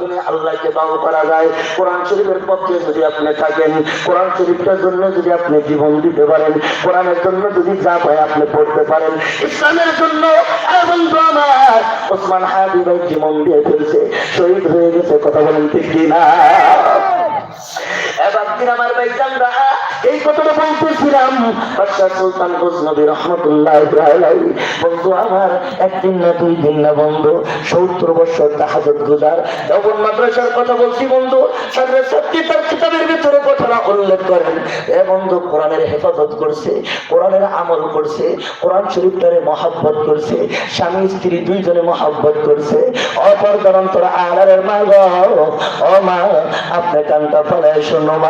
মাধ্যমে আল্লাহকে দাও করা যায়। কোরআন শরীফের পক্ষে যদি আপনি থাকেন, কোরআন শরীফটার জন্য যদি আপনি জীবন দিতে পারেন, কোরআনের জন্য যদি যা পায় আপনি পড়তে পারেন। ইসলামের জন্য ওসমান হাদি জীবন দিয়ে ফেলছে, শহীদ হয়ে গেছে, কথা বলেন ঠিক কিনা? কোরআনের হেফাজত করছে, কোরআনের আমল করছে, কোরআন শরীফটারে মহাব্বত করছে, স্বামী, স্ত্রী দুইজনে মহাব্বত করছে। অপর কারণ তোর আড়ারের মা গো মা আপনি কানটা ফলায় শোনো মা।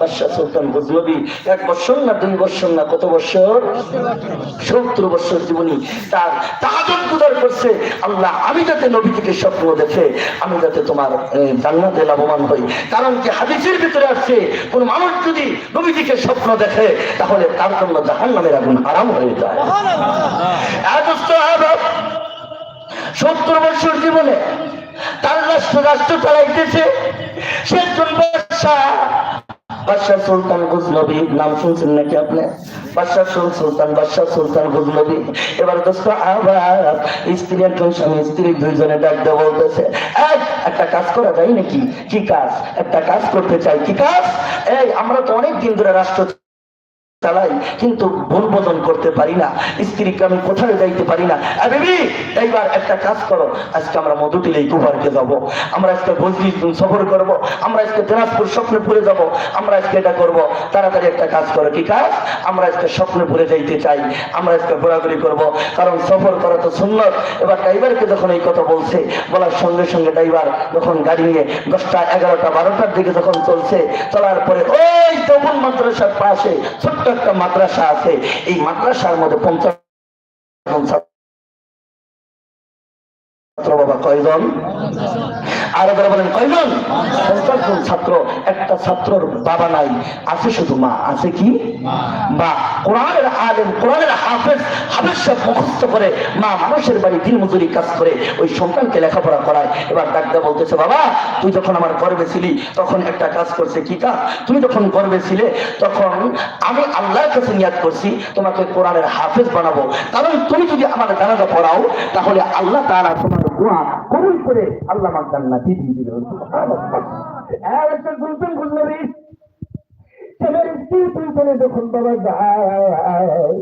বাদশাহ সুলতান গজনবী এক বছর না দুই বছর না কত বছর সত্তর বছর জীবনী। তার তাহাজত গুদার করছে আল্লাহ আমি যাতে নবী থেকে স্বপ্ন দেখে আমি যাতে তোমার জান্নাতে লাভবান হই। কারণ কি হাদিসের ভিতরে আসছে কোন মানুষ যদি নবী থেকে স্বপ্ন দেখে তাহলে তার জন্য জাহান নামের আগুন আরাম হয়ে যায়। এত সত্তর বছর জীবনে তার রাষ্ট্র রাষ্ট্র চালাইতেছে। সে একজন বাদশাহ বাদশাহ সুলতান নাম শুনছেন নাকি আপনি? বাদশাহ সুল- সুলতান, বাদশাহ সুলতান এবার দোস্ত, আবার স্ত্রী একজন স্বামী, স্ত্রী দুইজনে ডাক দিয়ে বলতেছে একটা কাজ করা যায় নাকি? কি কাজ? একটা কাজ করতে চাই, কি কাজ? এই, আমরা তো অনেক দিন ধরে রাষ্ট্র চালাই কিন্তু ভুল বোধন করতে পারি না। স্ত্রীকে আমি কোথায় যাইতে পারি না? এইবার একটা কাজ করো। আজকে আমরা মধুটিলে কুপারকে যাব। আমরা আজকে বজলি সফর করব। আমরা আজকে দিনাজপুর স্বপ্নপুরে যাব। আমরা আজকে এটা করব। তাড়াতাড়ি একটা কাজ করো। কি কাজ? আমরা আজকে স্বপ্নপুরে যাইতে চাই। আমরা আজকে ঘোরাঘুরি করব। কারণ সফর করা তো সুন্দর এবার ড্রাইভারকে যখন এই কথা বলছে, বলার সঙ্গে সঙ্গে ড্রাইভার যখন গাড়ি নিয়ে দশটা, এগারোটা, বারোটার দিকে যখন চলছে, চলার পরে ওই তবুন মাদ্রাসার পাশে ছোট্ট একটা মাদ্রাসা আছে এই মাদ্রাসার মধ্যে পঞ্চাশ বাবা যখন আমার গর্বে ছিলি, তখন একটা কাজ করছে কি কাজ তুমি যখন গর্বে ছিলে, তখন আমি আল্লাহর কাছে নিয়াদ করছি, তোমাকে কোরআনের হাফেজ বানাবো। কারণ তুমি যদি আমার জানাজা পড়াও, তাহলে আল্লাহ তাআলা তোমার দোয়া কবুল করে আল্লাহ আমার জান্নাতি দিয়ে গুলনবী ছেলের স্ত্রী যখন বাবা যায়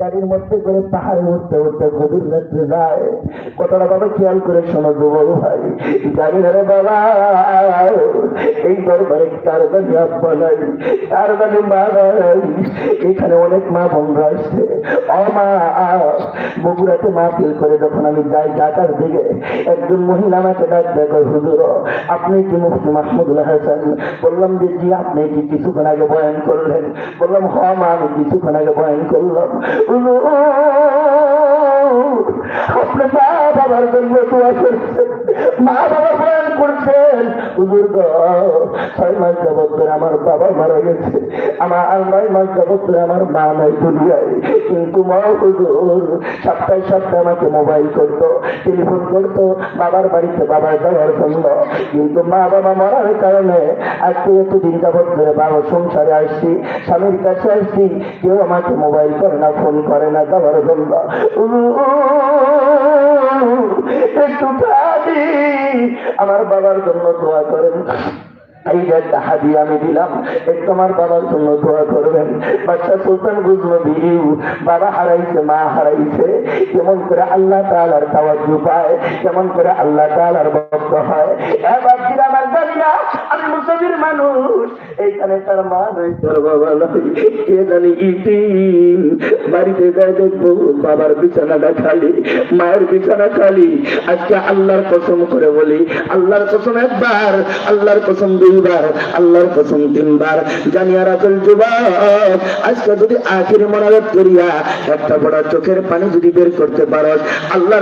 গাড়ির মধ্যে করে পাহাড়ে উঠতে উঠতে গভীর রাত্রে যায়। কতটা বাবা খেয়াল করে শোনো যুবক ভাই। জানি না রে বাবা, এই দরবারে কার জানি আব্বা নাই, কার জানি মা নাই? এখানে অনেক মা বন্ধু আসছে। ও মা, বগুড়াতে মা ফিল করে যখন আমি যাই ঢাকার দিকে, একজন মহিলা আমাকে ডাক দেখো হুজুর, আপনি কি মুফতি মাহমুদুল্লাহ হাসান? বললাম যে, জি, আপনি কি কিছুক্ষণ আগে বয়ান করলেন? বললাম, হ মা, আমি কিছুক্ষণ আগে বয়ান করলাম। হুজুর, আপনি মা বাবার জন্য মা বাবা প্রাণ করছেন। কিন্তু মা আমাকে মোবাইল টেলিফোন বাবার বাড়িতে বাবার যাওয়ার জন্য কিন্তু মা বাবা মরার কারণে আজকে এতদিন যাবত ধরে বাবা সংসারে আসছি স্বামীর কাছে আসছি কেউ আমাকে মোবাইল করে না ফোন করে না যাওয়ার জন্য একটু আমার বাবার জন্য দোয়া করেন। আমি দিলাম তোমার বাবার জন্য দোয়া করবেন। বাচ্চা সুলতান বুঝলো দিও বাবা হারাইছে, মা হারাইছে। কেমন করে আল্লাহ তালার তাওয়াজু পায় কেমন করে আল্লাহ তালার ভক্ত হয়। এবার আমার জানি না মানুষ এইখানে তার মা বাবা জানি ইতিম বাড়িতে দেখব, বাবার বিছানাটা খালি, মায়ের বিছানা খালি। আজকে আল্লাহর কসম করে বলি, আল্লাহর কসম একবার, আল্লাহর কসম দুইবার, আল্লাহর কসম তিনবার। জানিয়া রাখল যুবক, আজকে যদি আখির মনারত করিয়া একটা বড় চোখের পানি যদি বের করতে পারো আল্লাহর